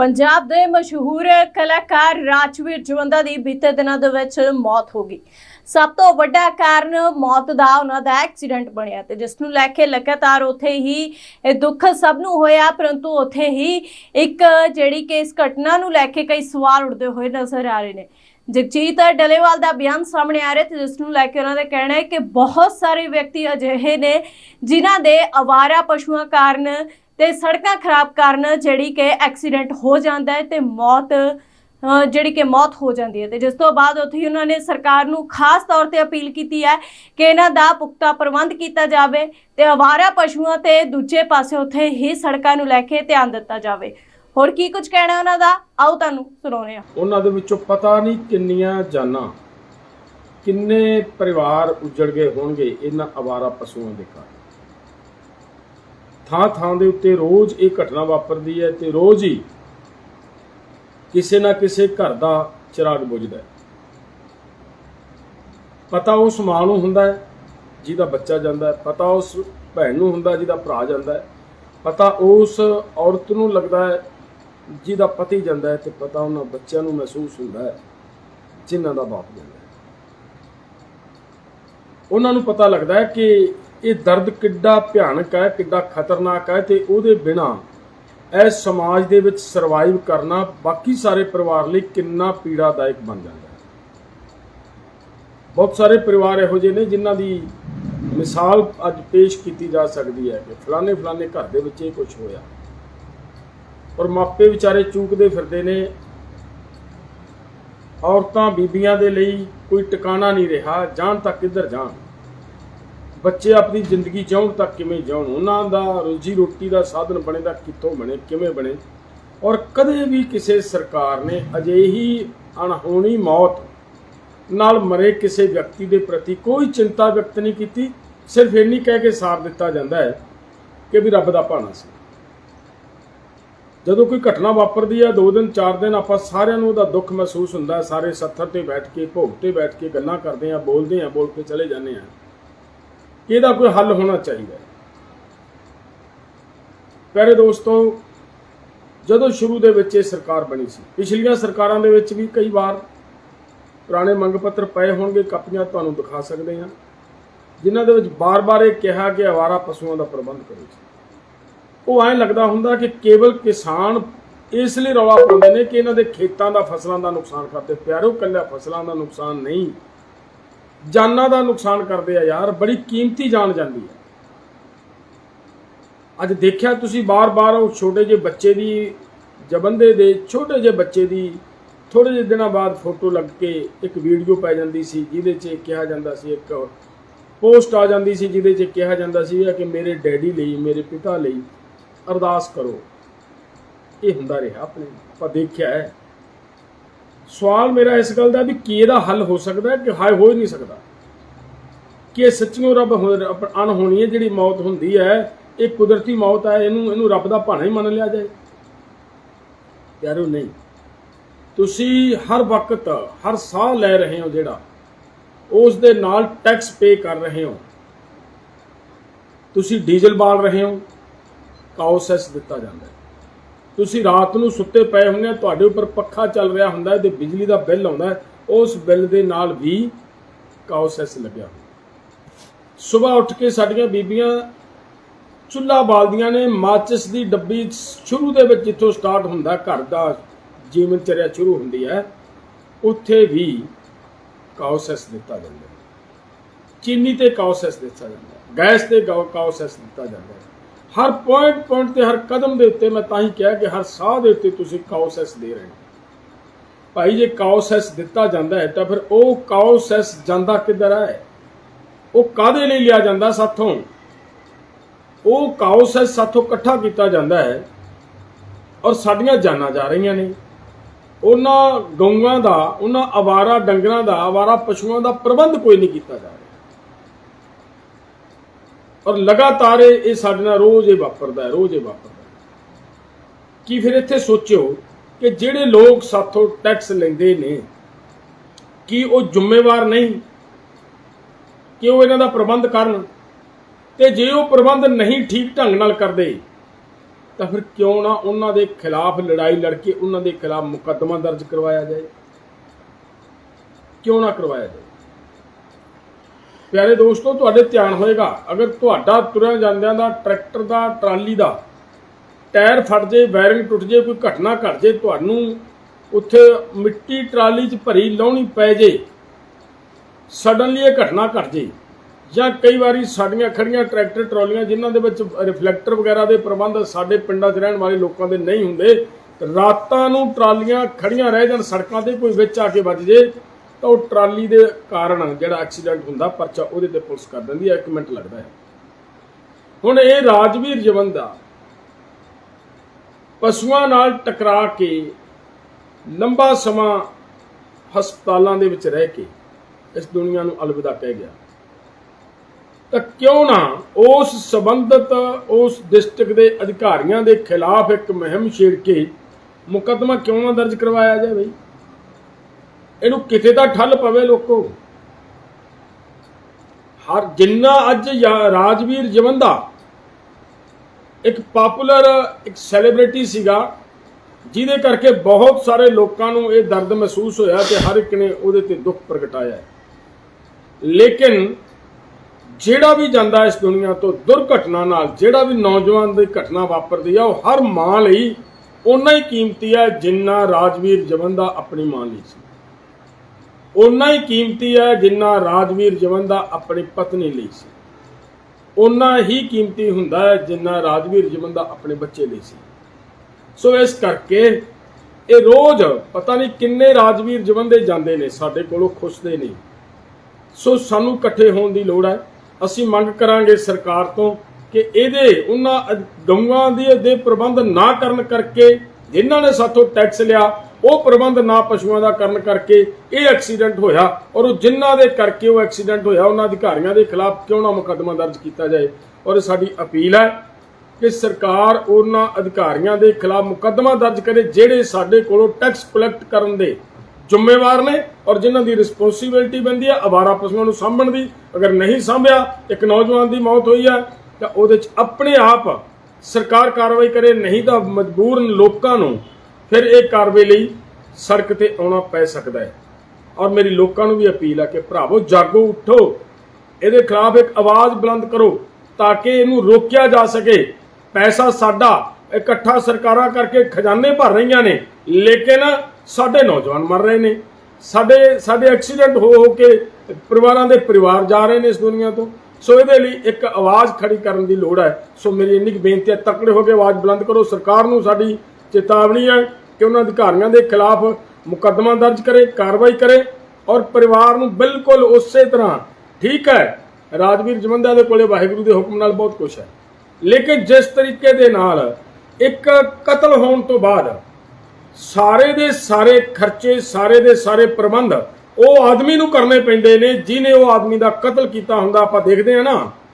ਪੰਜਾਬ ਦੇ ਮਸ਼ਹੂਰ ਕਲਾਕਾਰ ਰਾਜਵੀਰ ਜਵੰਦਾ ਦੀ ਬੀਤੇ ਦਿਨਾਂ ਦੇ ਵਿੱਚ ਮੌਤ ਹੋ ਗਈ। ਸਭ ਤੋਂ ਵੱਡਾ ਕਾਰਨ ਮੌਤ ਦਾ ਉਹਨਾਂ ਦਾ ਐਕਸੀਡੈਂਟ ਬਣਿਆ ਤੇ ਜਿਸ ਨੂੰ ਲੈ ਕੇ ਲਗਾਤਾਰ ਉੱਥੇ ਹੀ ਇਹ ਦੁੱਖ ਸਭ ਨੂੰ ਹੋਇਆ, ਪਰੰਤੂ ਉੱਥੇ ਹੀ ਇੱਕ ਜਿਹੜੀ ਕਿ ਇਸ ਘਟਨਾ ਨੂੰ ਲੈ ਕੇ ਕਈ ਸਵਾਲ ਉੱਠਦੇ ਹੋਏ ਨਜ਼ਰ ਆ ਰਹੇ ਨੇ। ਜਗਜੀਤ ਡਲੇਵਾਲ ਦਾ ਬਿਆਨ ਸਾਹਮਣੇ ਆ ਰਿਹਾ ਤੇ ਜਿਸ ਨੂੰ ਲੈ ਕੇ ਉਹਨਾਂ ਦਾ ਕਹਿਣਾ ਹੈ ਕਿ ਬਹੁਤ ਸਾਰੇ ਵਿਅਕਤੀ ਅਜਿਹੇ ਨੇ ਜਿਨ੍ਹਾਂ ਦੇ ਅਵਾਰਾ ਪਸ਼ੂਆਂ ਕਾਰਨ ਤੇ ਸੜਕਾਂ ਖਰਾਬ ਕਾਰਨ ਜਿਹੜੀ ਕਿ ਐਕਸੀਡੈਂਟ ਹੋ ਜਾਂਦਾ ਹੈ ਤੇ ਮੌਤ ਜਿਹੜੀ ਕਿ ਮੌਤ ਹੋ ਜਾਂਦੀ ਹੈ। ਤੇ ਜਿਸ ਤੋਂ ਬਾਅਦ ਉੱਥੇ ਉਹਨਾਂ ਨੇ ਸਰਕਾਰ ਨੂੰ ਖਾਸ ਤੌਰ ਤੇ ਅਪੀਲ ਕੀਤੀ ਹੈ ਕਿ ਇਹਨਾਂ ਦਾ ਪੁਖਤਾ ਪ੍ਰਬੰਧ ਕੀਤਾ ਜਾਵੇ ਤੇ ਅਵਾਰਾ ਪਸ਼ੂਆਂ ਤੇ ਦੂਜੇ ਪਾਸੇ ਉੱਥੇ ਹੀ ਸੜਕਾਂ ਨੂੰ ਲੈ ਕੇ ਧਿਆਨ ਦਿੱਤਾ ਜਾਵੇ। ਹੋਰ ਕੀ ਕੁਝ ਕਹਿਣਾ ਉਹਨਾਂ ਦਾ? ਆਓ ਤੁਹਾਨੂੰ ਸੁਣਾਉਂਦੇ ਹਾਂ। ਉਹਨਾਂ ਦੇ ਵਿੱਚੋਂ ਪਤਾ ਨਹੀਂ ਕਿੰਨੀਆਂ ਜਾਨਾਂ, ਕਿੰਨੇ ਪਰਿਵਾਰ ਉਜੜ ਗਏ ਹੋਣਗੇ ਇਹਨਾਂ ਅਵਾਰਾ ਪਸ਼ੂਆਂ ਦੇ ਕਾਰਨ ਥਾਂ ਥਾਂ ਦੇ ਉੱਤੇ ਰੋਜ਼ ਇਹ ਘਟਨਾ ਵਾਪਰਦੀ ਹੈ ਤੇ ਰੋਜ਼ ਹੀ ਕਿਸੇ ਨਾ ਕਿਸੇ ਘਰ ਦਾ ਚਿਰਾਗ ਬੁਝਦਾ ਹੈ। ਪਤਾ ਉਸ ਮਾਂ ਨੂੰ ਹੁੰਦਾ ਹੈ ਜਿਹਦਾ ਬੱਚਾ ਜਾਂਦਾ ਹੈ, ਪਤਾ ਉਸ ਭੈਣ ਨੂੰ ਹੁੰਦਾ ਜਿਹਦਾ ਭਰਾ ਜਾਂਦਾ ਹੈ, ਪਤਾ ਉਸ ਔਰਤ ਨੂੰ ਲੱਗਦਾ ਹੈ ਜਿਹਦਾ ਪਤੀ ਜਾਂਦਾ ਹੈ ਤੇ ਪਤਾ ਉਹਨਾਂ ਬੱਚਿਆਂ ਨੂੰ ਮਹਿਸੂਸ ਹੁੰਦਾ ਹੈ ਜਿਨ੍ਹਾਂ ਦਾ ਬਾਪ ਜਾਂਦਾ ਹੈ। ਉਹਨਾਂ ਨੂੰ ਪਤਾ ਲੱਗਦਾ ਹੈ ਕਿ ਇਹ ਦਰਦ ਕਿੱਡਾ ਭਿਆਨਕ ਹੈ, ਕਿੱਡਾ ਖਤਰਨਾਕ ਹੈ ਤੇ ਉਹਦੇ ਬਿਨਾ ਇਸ ਸਮਾਜ ਦੇ ਵਿੱਚ ਸਰਵਾਈਵ ਕਰਨਾ ਬਾਕੀ ਸਾਰੇ ਪਰਿਵਾਰ ਲਈ ਕਿੰਨਾ ਪੀੜਾਦਾਇਕ ਬਣ ਜਾਂਦਾ ਹੈ। ਬਹੁਤ ਸਾਰੇ ਪਰਿਵਾਰ ਇਹੋ ਜਿਹੇ ਨੇ ਜਿਨ੍ਹਾਂ ਦੀ ਮਿਸਾਲ ਅੱਜ ਪੇਸ਼ ਕੀਤੀ ਜਾ ਸਕਦੀ ਹੈ ਕਿ ਫਲਾਣੇ ਫਲਾਣੇ ਘਰ ਦੇ ਵਿੱਚ ਇਹ ਕੁਝ ਹੋਇਆ। ਔਰ ਮਾਪੇ ਵਿਚਾਰੇ ਚੂਕਦੇ ਫਿਰਦੇ ਨੇ। ਔਰਤਾਂ ਬੀਬੀਆਂ ਦੇ ਲਈ ਕੋਈ ਟਿਕਾਣਾ ਨਹੀਂ ਰਿਹਾ, ਜਾਣ ਤੱਕ ਕਿੱਧਰ ਜਾਣ। ਬੱਚੇ ਆਪਣੀ ਜ਼ਿੰਦਗੀ ਜਿਉਣ ਤੱਕ ਕਿਵੇਂ ਜਿਉਣ ਉਹਨਾਂ ਦਾ ਰੋਜੀ ਰੋਟੀ ਦਾ ਸਾਧਨ ਬਣੇ ਦਾ ਕਿੱਥੋਂ ਬਣੇ, ਕਿਵੇਂ ਬਣੇ? ਔਰ ਕਦੇ ਵੀ ਕਿਸੇ ਸਰਕਾਰ ਨੇ ਅਜਿਹੀ ਅਣਹੋਣੀ ਮੌਤ ਨਾਲ ਮਰੇ ਕਿਸੇ ਵਿਅਕਤੀ ਦੇ ਪ੍ਰਤੀ ਕੋਈ ਚਿੰਤਾ ਵਿਅਕਤ ਨਹੀਂ ਕੀਤੀ, ਸਿਰਫ ਇੰਨੀ ਕਹਿ ਕੇ ਸਾਰ ਦਿੱਤਾ ਜਾਂਦਾ ਹੈ ਕਿ ਵੀ ਰੱਬ ਦਾ ਭਾਣਾ ਸੀ। ਜਦੋਂ ਕੋਈ ਘਟਨਾ ਵਾਪਰਦੀ ਹੈ, ਦੋ ਦਿਨ, ਚਾਰ ਦਿਨ, ਆਪਾਂ ਸਾਰਿਆਂ ਨੂੰ ਉਹਦਾ ਦੁੱਖ ਮਹਿਸੂਸ ਹੁੰਦਾ ਸਾਰੇ ਸੱਥਰ ਤੇ ਬੈਠ ਕੇ, ਭੋਗ ਤੇ ਬੈਠ ਕੇ ਗੱਲਾਂ ਕਰਦੇ ਆ ਬੋਲਦੇ ਆ ਬੋਲ ਕੇ ਚਲੇ ਜਾਂਦੇ ਆ ਇਹਦਾ ਕੋਈ ਹੱਲ ਹੋਣਾ ਚਾਹੀਦਾ ਹੈ। ਪਿਆਰੇ ਦੋਸਤੋ, ਜਦੋਂ ਸ਼ੁਰੂ ਦੇ ਵਿੱਚ ਇਹ ਸਰਕਾਰ ਬਣੀ ਸੀ, ਪਿਛਲੀਆਂ ਸਰਕਾਰਾਂ ਦੇ ਵਿੱਚ ਵੀ ਕਈ ਵਾਰ ਪੁਰਾਣੇ ਮੰਗ ਪੱਤਰ ਪਏ ਹੋਣਗੇ, ਕਾਪੀਆਂ ਤੁਹਾਨੂੰ ਦਿਖਾ ਸਕਦੇ ਹਾਂ, ਜਿਨ੍ਹਾਂ ਦੇ ਵਿੱਚ ਬਾਰ-ਬਾਰ ਇਹ ਕਿਹਾ ਕਿ ਆਵਾਰਾ ਪਸ਼ੂਆਂ ਦਾ ਪ੍ਰਬੰਧ ਕਰੋ ਉਹ ਐਂ ਲੱਗਦਾ ਹੁੰਦਾ ਕਿ ਕੇਵਲ ਕਿਸਾਨ ਇਸ ਲਈ ਰੌਲਾ ਪਾਉਂਦੇ ਨੇ ਕਿ ਇਹਨਾਂ ਦੇ ਖੇਤਾਂ ਦਾ, ਫਸਲਾਂ ਦਾ ਨੁਕਸਾਨ ਕਰਦੇ। ਪਿਆਰੋ ਕੱਲਿਆ ਫਸਲਾਂ ਦਾ ਨੁਕਸਾਨ ਨਹੀਂ। ਜਾਨਾਂ ਦਾ ਨੁਕਸਾਨ ਕਰਦੇ ਆ ਯਾਰ, ਬੜੀ ਕੀਮਤੀ ਜਾਨ ਜਾਂਦੀ ਹੈ ਅੱਜ ਦੇਖਿਆ ਤੁਸੀਂ ਬਾਰ-ਬਾਰ ਉਹ ਛੋਟੇ ਜਿਹੇ ਬੱਚੇ ਦੀ ਜਬੰਦੇ ਦੇ, ਛੋਟੇ ਜਿਹੇ ਬੱਚੇ ਦੀ ਥੋੜੇ ਜਿਹੇ ਦਿਨਾਂ ਬਾਅਦ ਫੋਟੋ ਲੱਗ ਕੇ ਇੱਕ ਵੀਡੀਓ ਪੈ ਜਾਂਦੀ ਸੀ, ਜਿਹਦੇ 'ਚ ਕਿਹਾ ਜਾਂਦਾ ਸੀ, ਇੱਕ ਪੋਸਟ ਆ ਜਾਂਦੀ ਸੀ, ਜਿਹਦੇ 'ਚ ਕਿਹਾ ਜਾਂਦਾ ਸੀ ਕਿ ਮੇਰੇ ਡੈਡੀ ਲਈ, ਮੇਰੇ ਪਿਤਾ ਲਈ ਅਰਦਾਸ ਕਰੋ। ਇਹ ਹੁੰਦਾ ਰਿਹਾ ਆਪਣੇ, ਆਪਾਂ ਦੇਖਿਆ ਹੈ। ਸਵਾਲ ਮੇਰਾ ਇਸ ਗੱਲ ਦਾ ਵੀ ਕੀ ਇਹਦਾ ਹੱਲ ਹੋ ਸਕਦਾ ਕਿ ਹਾਏ ਹੋ ਹੀ ਨਹੀਂ ਸਕਦਾ? ਕਿ ਇਹ ਸੱਚੀਓ ਰੱਬ ਅਣਹੋਣੀ ਹੈ, ਜਿਹੜੀ ਮੌਤ ਹੁੰਦੀ ਹੈ, ਇਹ ਕੁਦਰਤੀ ਮੌਤ ਹੈ, ਇਹਨੂੰ ਇਹਨੂੰ ਰੱਬ ਦਾ ਭਾਣਾ ਹੀ ਮੰਨ ਲਿਆ ਜਾਏ। ਯਾਰੋ ਨਹੀਂ। ਤੁਸੀਂ ਹਰ ਵਕਤ, ਹਰ ਸਾਹ ਲੈ ਰਹੇ ਹੋ ਜਿਹੜਾ, ਉਸ ਦੇ ਨਾਲ ਟੈਕਸ ਪੇ ਕਰ ਰਹੇ ਹੋ। ਤੁਸੀਂ ਡੀਜ਼ਲ ਬਾਲ ਰਹੇ ਹੋ ਕਾਉਸੈਸ ਦਿੱਤਾ ਜਾਂਦਾ ਹੈ। ਤੁਸੀਂ ਰਾਤ ਨੂੰ ਸੁੱਤੇ ਪਏ ਹੁੰਦੇ ਆ, ਤੁਹਾਡੇ ਉੱਪਰ ਪੱਖਾ ਚੱਲ ਰਿਹਾ ਹੁੰਦਾ ਹੈ ਤੇ ਬਿਜਲੀ ਦਾ ਬਿੱਲ ਆਉਂਦਾ ਉਸ ਬਿੱਲ ਦੇ ਨਾਲ ਵੀ ਕਾਉਸੈਸ ਲੱਗਿਆ ਸਵੇਰ ਉੱਠ ਕੇ ਸਾਡੀਆਂ ਬੀਬੀਆਂ ਚੁੱਲ੍ਹਾ ਬਾਲਦੀਆਂ ਨੇ, ਮਾਚਿਸ ਦੀ ਡੱਬੀ ਸ਼ੁਰੂ ਦੇ ਵਿੱਚ ਜਿੱਥੋਂ ਸਟਾਰਟ ਹੁੰਦਾ, ਘਰ ਦਾ ਜੀਵਨ ਚਰਿਆ ਸ਼ੁਰੂ ਹੁੰਦੀ ਹੈ, ਉੱਥੇ ਵੀ ਕਾਉਸੈਸ ਦਿੱਤਾ ਜਾਂਦਾ ਚੀਨੀ ਤੇ ਕਾਉਸੈਸ ਦਿੱਤਾ ਜਾਂਦਾ ਗੈਸ ਤੇ ਕਾਉਸੈਸ ਦਿੱਤਾ ਜਾਂਦਾ ਹੈ। ਹਰ ਪੁਆਇੰਟ ਪੁਆਇੰਟ ਤੇ ਹਰ ਕਦਮ ਦੇ ਉੱਤੇ ਮੈਂ ਤਾਂ ਹੀ ਕਿਹਾ ਕਿ ਹਰ ਸਾਹ ਦੇ ਉੱਤੇ ਤੁਸੀਂ ਕਾਉਸੈਸ ਦੇ ਰਹੇ ਹੋ। ਭਾਈ ਜੇ ਕਾਉਸੈਸ ਦਿੱਤਾ ਜਾਂਦਾ ਹੈ, ਤਾਂ ਫਿਰ ਉਹ ਕਾਉਸੈਸ ਜਾਂਦਾ ਕਿੱਧਰ ਹੈ? ਉਹ ਕਾਦੇ ਲਈ ਲਿਆ ਜਾਂਦਾ ਸਾਥੋਂ? ਉਹ ਕਾਉਸੈਸ ਸਾਥੋਂ ਇਕੱਠਾ ਕੀਤਾ ਜਾਂਦਾ ਹੈ ਔਰ ਸਾਡੀਆਂ ਜਾਨਾਂ ਜਾ ਰਹੀਆਂ ਨੇ। ਉਹਨਾਂ ਗਊਆਂ ਦਾ, ਉਹਨਾਂ ਆਵਾਰਾ ਡੰਗਰਾਂ ਦਾ, ਆਵਾਰਾ ਪਸ਼ੂਆਂ ਦਾ ਪ੍ਰਬੰਧ ਕੋਈ ਨਹੀਂ ਕੀਤਾ ਜਾ ਰਿਹਾ। ਔਰ ਲਗਾਤਾਰ ਇਹ ਇਹ ਸਾਡੇ ਨਾਲ ਰੋਜ਼ ਇਹ ਵਾਪਰਦਾ ਹੈ, ਰੋਜ਼ ਇਹ ਵਾਪਰਦਾ ਹੈ। ਕੀ ਫਿਰ ਇੱਥੇ ਸੋਚਿਓ ਕਿ ਜਿਹੜੇ ਲੋਕ ਸਾਥੋਂ ਟੈਕਸ ਲੈਂਦੇ ਨੇ, ਕੀ ਉਹ ਜ਼ਿੰਮੇਵਾਰ ਨਹੀਂ? ਕਿ ਉਹ ਇਹਨਾਂ ਦਾ ਪ੍ਰਬੰਧ ਕਰਨ? ਤੇ ਜੇ ਉਹ ਪ੍ਰਬੰਧ ਨਹੀਂ ਠੀਕ ਢੰਗ ਨਾਲ ਕਰਦੇ, ਤਾਂ ਫਿਰ ਕਿਉਂ ਨਾ ਉਹਨਾਂ ਦੇ ਖਿਲਾਫ ਲੜਾਈ ਲੜ ਕੇ ਉਹਨਾਂ ਦੇ ਖਿਲਾਫ ਮੁਕੱਦਮਾ ਦਰਜ ਕਰਵਾਇਆ ਜਾਏ? ਕਿਉਂ ਨਾ ਕਰਵਾਇਆ ਜਾਏ? ਪਿਆਰੇ ਦੋਸਤੋ, ਤੁਹਾਡੇ ਧਿਆਨ ਹੋਏਗਾ, ਅਗਰ ਤੁਹਾਡਾ ਤੁਰਿਆ ਜਾਂਦਿਆਂ ਦਾ, ਟਰੈਕਟਰ ਦਾ, ਟਰਾਲੀ ਦਾ ਟਾਇਰ ਫਟ ਜੇ, ਵਾਇਰਿੰਗ ਟੁੱਟ ਜੇ, ਕੋਈ ਘਟਨਾ ਘਟ ਜੇ, ਤੁਹਾਨੂੰ ਉੱਥੇ ਮਿੱਟੀ ਟਰਾਲੀ 'ਚ ਭਰੀ ਲਾਉਣੀ ਪੈ ਜੇ ਸਡਨਲੀ ਇਹ ਘਟਨਾ ਘਟ ਜੇ, ਜਾਂ ਕਈ ਵਾਰੀ ਸਾਡੀਆਂ ਖੜੀਆਂ ਟਰੈਕਟਰ ਟਰਾਲੀਆਂ ਜਿਨ੍ਹਾਂ ਦੇ ਵਿੱਚ ਰਿਫਲੈਕਟਰ ਵਗੈਰਾ ਦੇ ਪ੍ਰਬੰਧ ਸਾਡੇ ਪਿੰਡਾਂ 'ਚ ਰਹਿਣ ਵਾਲੇ ਲੋਕਾਂ ਦੇ ਨਹੀਂ ਹੁੰਦੇ, ਰਾਤਾਂ ਨੂੰ ਟਰਾਲੀਆਂ ਖੜੀਆਂ ਰਹਿ ਜਾਣ, ਸੜਕਾਂ ਤੇ ਕੋਈ ਵਿੱਚ ਆ ਕੇ ਵੱਜ ਜੇ ਤਾਂ ਉਹ ਟਰਾਲੀ ਦੇ ਕਾਰਨ ਜਿਹੜਾ ਐਕਸੀਡੈਂਟ ਹੁੰਦਾ, ਪਰਚਾ ਉਹਦੇ ਤੇ ਪੁਲਿਸ ਕਰ ਦਿੰਦੀ ਹੈ 1 ਮਿੰਟ ਲੱਗਦਾ ਹੈ। ਹੁਣ ਇਹ ਰਾਜਵੀਰ ਜਵੰਦਾ ਪਸ਼ੂਆਂ ਨਾਲ ਟਕਰਾ ਕੇ ਲੰਬਾ ਸਮਾਂ ਹਸਪਤਾਲਾਂ ਦੇ ਵਿੱਚ ਰਹਿ ਕੇ ਇਸ ਦੁਨੀਆ ਨੂੰ ਅਲਵਿਦਾ ਕਹਿ ਗਿਆ। ਤਾਂ ਕਿਉਂ ਨਾ ਉਸ ਸੰਬੰਧਤ ਉਸ ਡਿਸਟ੍ਰਿਕਟ ਦੇ ਅਧਿਕਾਰੀਆਂ ਦੇ ਖਿਲਾਫ ਇੱਕ ਮੁਹਿੰਮ ਛੇੜ ਕੇ ਮੁਕੱਦਮਾ ਕਿਉਂ ਨਾ ਦਰਜ ਕਰਵਾਇਆ ਜਾਵੇ? ਇਹਨੂੰ ਕਿਤੇ ਤਾਂ ਠੱਲ ਪਵੇ ਲੋਕੋ। ਹਰ ਜਿੰਨਾ ਅੱਜ ਰਾਜਵੀਰ ਜਵੰਦਾ ਇੱਕ ਪਪੂਲਰ, ਇੱਕ ਸੈਲੀਬ੍ਰਿਟੀ ਸੀਗਾ, ਜਿਹਦੇ ਕਰਕੇ ਬਹੁਤ ਸਾਰੇ ਲੋਕਾਂ ਨੂੰ ਇਹ ਦਰਦ ਮਹਿਸੂਸ ਹੋਇਆ ਤੇ ਹਰ ਇੱਕ ਨੇ ਉਹਦੇ ਤੇ ਦੁੱਖ ਪ੍ਰਗਟਾਇਆ ਲੇਕਿਨ ਜਿਹੜਾ ਵੀ ਜਾਂਦਾ ਇਸ ਦੁਨੀਆ ਤੋਂ ਦੁਰਘਟਨਾ ਨਾਲ, ਜਿਹੜਾ ਵੀ ਨੌਜਵਾਨ ਦੀ ਘਟਨਾ ਵਾਪਰਦੀ ਆ, ਉਹ ਹਰ ਮਾਂ ਲਈ ਓਨਾ ਹੀ ਕੀਮਤੀ ਹੈ ਜਿੰਨਾ ਰਾਜਵੀਰ ਜਵੰਦਾ ਆਪਣੀ ਮਾਂ ਲਈ ਸੀ। ਓਨਾ ਹੀ ਕੀਮਤੀ ਹੈ ਜਿੰਨਾ ਰਾਜਵੀਰ ਜਵੰਦਾ ਆਪਣੀ ਪਤਨੀ ਲਈ ਸੀ। ਓਨਾ ਹੀ ਕੀਮਤੀ ਹੁੰਦਾ ਹੈ ਜਿੰਨਾ ਰਾਜਵੀਰ ਜਵਨ ਦਾ ਆਪਣੇ ਬੱਚੇ ਲਈ ਸੀ। ਸੋ ਇਸ ਕਰਕੇ ਇਹ ਰੋਜ਼ ਪਤਾ ਨਹੀਂ ਕਿੰਨੇ ਰਾਜਵੀਰ ਜਵੰਦੇ ਜਾਂਦੇ ਨੇ, ਸਾਡੇ ਕੋਲੋਂ ਖੁਸ਼ਦੇ ਨਹੀਂ। ਸੋ ਸਾਨੂੰ ਇਕੱਠੇ ਹੋਣ ਦੀ ਲੋੜ ਹੈ। ਅਸੀਂ ਮੰਗ ਕਰਾਂਗੇ ਸਰਕਾਰ ਤੋਂ ਕਿ ਇਹਦੇ, ਉਹਨਾਂ ਗਊਆਂ ਦੇ ਦੇ ਪ੍ਰਬੰਧ ਨਾ ਕਰਨ ਕਰਕੇ ਜਿਨ੍ਹਾਂ ਨੇ ਸਾਥੋਂ ਟੈਕਸ ਲਿਆ ਉਹ ਪ੍ਰਬੰਧ ਨਾ ਪਸ਼ੂਆਂ ਦਾ ਕਰਨ ਕਰਕੇ ਇਹ ਐਕਸੀਡੈਂਟ ਹੋਇਆ ਔਰ ਉਹ ਜਿਨ੍ਹਾਂ ਦੇ ਕਰਕੇ ਉਹ ਐਕਸੀਡੈਂਟ ਹੋਇਆ, ਉਹਨਾਂ ਅਧਿਕਾਰੀਆਂ ਦੇ ਖਿਲਾਫ ਕਿਉਂ ਨਾ ਮੁਕੱਦਮਾ ਦਰਜ ਕੀਤਾ ਜਾਏ? ਔਰ ਸਾਡੀ ਅਪੀਲ ਹੈ ਕਿ ਸਰਕਾਰ ਉਹਨਾਂ ਅਧਿਕਾਰੀਆਂ ਦੇ ਖਿਲਾਫ ਮੁਕੱਦਮਾ ਦਰਜ ਕਰੇ ਜਿਹੜੇ ਸਾਡੇ ਕੋਲੋਂ ਟੈਕਸ ਕਲੈਕਟ ਕਰਨ ਦੇ ਜ਼ਿੰਮੇਵਾਰ ਨੇ ਔਰ ਜਿਨ੍ਹਾਂ ਦੀ ਰਿਸਪੌਂਸਿਬਿਲਟੀ ਬੰਦੀ ਹੈ, ਅਵਾਰਾ ਪਸ਼ੂਆਂ ਨੂੰ ਸਾਂਭਣ ਦੀ। ਅਗਰ ਨਹੀਂ ਸਾਂਭਿਆ, ਇੱਕ ਨੌਜਵਾਨ ਦੀ ਮੌਤ ਹੋਈ ਹੈ, ਤਾਂ ਉਹਦੇ 'ਚ ਆਪਣੇ ਆਪ ਸਰਕਾਰ ਕਾਰਵਾਈ ਕਰੇ, ਨਹੀਂ ਤਾਂ ਮਜਬੂਰਨ ਲੋਕਾਂ ਨੂੰ ਫਿਰ ਇਹ ਕਾਰਵਾਈ ਲਈ ਸੜਕ ਤੇ ਆਉਣਾ ਪੈ ਸਕਦਾ ਹੈ। ਔਰ ਮੇਰੀ ਲੋਕਾਂ ਨੂੰ ਵੀ ਅਪੀਲ ਆ ਕਿ ਭਰਾਵੋ, ਜਾਗੋ ਉੱਠੋ। ਇਹਦੇ ਖਿਲਾਫ ਇੱਕ ਆਵਾਜ਼ ਬੁਲੰਦ ਕਰੋ ਤਾਂ ਕਿ ਇਹਨੂੰ ਰੋਕਿਆ ਜਾ ਸਕੇ। ਪੈਸਾ ਸਾਡਾ ਇਕੱਠਾ ਸਰਕਾਰਾਂ ਕਰਕੇ ਖਜ਼ਾਨੇ ਭਰ ਰਹੀਆਂ ਨੇ, ਲੇਕਿਨ ਸਾਡੇ ਨੌਜਵਾਨ ਮਰ ਰਹੇ ਨੇ। ਸਾਡੇ ਸਾਡੇ ਐਕਸੀਡੈਂਟ ਹੋ ਹੋ ਕੇ ਪਰਿਵਾਰਾਂ ਦੇ ਪਰਿਵਾਰ ਜਾ ਰਹੇ ਨੇ ਇਸ ਦੁਨੀਆ ਤੋਂ। ਸੋ ਇਹਦੇ ਲਈ ਇੱਕ ਆਵਾਜ਼ ਖੜੀ ਕਰਨ ਦੀ ਲੋੜ ਹੈ। ਸੋ ਮੇਰੀ ਇੰਨੀ ਕੁ ਬੇਨਤੀ ਹੈ, ਤਕੜੇ ਹੋ ਕੇ ਆਵਾਜ਼ ਬੁਲੰਦ ਕਰੋ। ਸਰਕਾਰ ਨੂੰ ਸਾਡੀ ਚੇਤਾਵਨੀ ਹੈ। ਕਿ ਉਹਨਾਂ ਅਧਿਕਾਰੀਆਂ ਦੇ ਖਿਲਾਫ ਮੁਕੱਦਮਾ ਦਰਜ ਕਰੇ, ਕਾਰਵਾਈ ਕਰੇ ਔਰ ਪਰਿਵਾਰ ਨੂੰ ਬਿਲਕੁਲ ਉਸੇ ਤਰ੍ਹਾਂ ਠੀਕ ਹੈ। ਰਾਜਵੀਰ ਜਵੰਦਾ ਦੇ ਕੋਲੇ ਵਾਹਿਗੁਰੂ ਦੇ ਹੁਕਮ ਨਾਲ ਬਹੁਤ ਕੁਝ ਹੈ। ਲੇਕਿਨ ਜਿਸ ਤਰੀਕੇ ਦੇ ਨਾਲ ਇੱਕ ਕਤਲ ਹੋਣ ਤੋਂ ਬਾਅਦ ਸਾਰੇ ਦੇ ਸਾਰੇ ਖਰਚੇ, ਸਾਰੇ ਦੇ ਸਾਰੇ ਪ੍ਰਬੰਧ ਉਹ ਆਦਮੀ ਨੂੰ ਕਰਨੇ ਪੈਂਦੇ ਨੇ, ਜਿਨੇ ਉਹ ਆਦਮੀ ਦਾ ਕਤਲ ਕੀਤਾ ਹੁੰਦਾ, ਆਪਾਂ ਦੇਖਦੇ ਆ ਨਾ।